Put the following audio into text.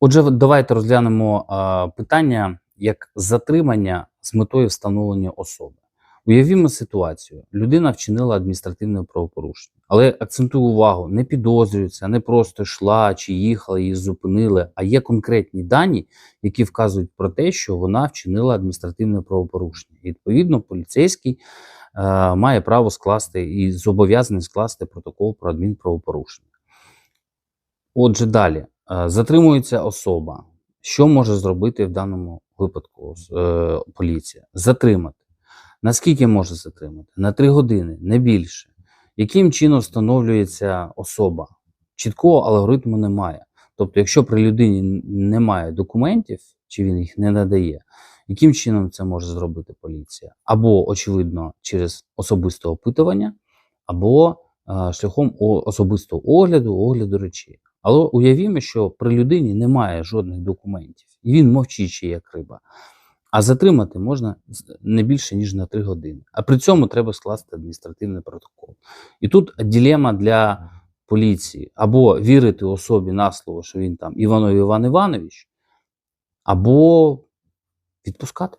Отже, давайте розглянемо питання як затримання з метою встановлення особи. Уявімо ситуацію: людина вчинила адміністративне правопорушення, але акцентую увагу, не підозрюється, не просто йшла чи їхала, її зупинили, а є конкретні дані, які вказують про те, що вона вчинила адміністративне правопорушення. І, відповідно, поліцейський е, має право скласти і зобов'язаний скласти протокол про адмінправопорушення. Отже, далі затримується особа. Що може зробити в даному випадку е, поліція? Затримати. Наскільки може затримати? На 3 години, не більше. Яким чином встановлюється особа? Чіткого алгоритму немає. Тобто, якщо при людині немає документів, чи він їх не надає, яким чином це може зробити поліція? Або, очевидно, через особисте опитування, або е, шляхом особистого огляду, огляду речей. Але уявімо, що при людині немає жодних документів, і він мовчить ще як риба. А затримати можна не більше, ніж на 3 години. А при цьому треба скласти адміністративний протокол. І тут ділема для поліції або вірити особі на слово, що він там Іванов Іван Іванович, або відпускати.